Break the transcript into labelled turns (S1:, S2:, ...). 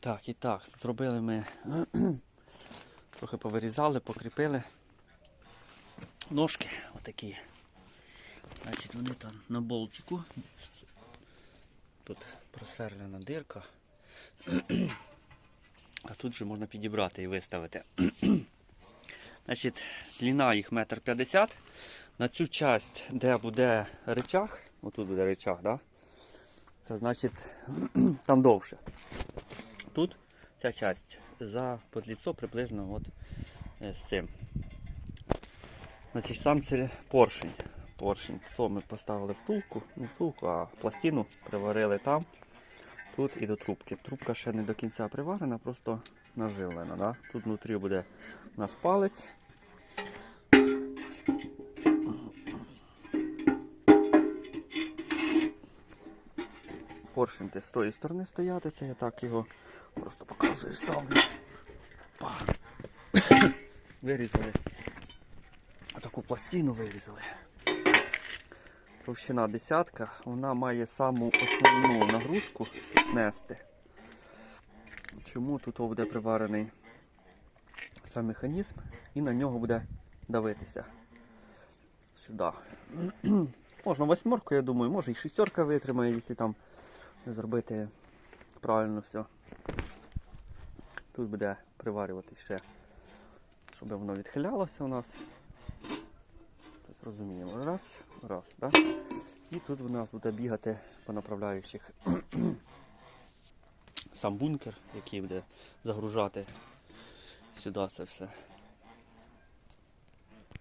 S1: Так, і так, зробили ми трохи повирізали, покріпили ножки отакі. Значить, вони там на болтику. Тут просверлена дирка. А тут вже можна підібрати і виставити. Значить, длина їх метр п'ятдесят. На цю часть, де буде речах, отут буде речах, да? то значить там довше. Тут ця часть за подліцо приблизно от е, з цим. Значить, сам це поршень. Поршень. То ми поставили втулку, не втулку, а пластину приварили там, тут і до трубки. Трубка ще не до кінця приварена, просто наживлена. Да? Тут внутрі буде у нас палець. Поршень з тої сторони стояти, це я так його просто показую, ставлю. Вирізали. Таку пластину вирізали. Товщина десятка, вона має саму основну нагрузку нести. Чому тут буде приварений сам механізм і на нього буде давитися сюди. Можна восьмерку, я думаю, може і шістерка витримає, якщо там зробити правильно все. Тут буде приварюватись ще, щоб воно відхилялося у нас. Тут розуміємо. Раз, раз, да? І тут у нас буде бігати по направляючих сам бункер, який буде загружати сюди це все.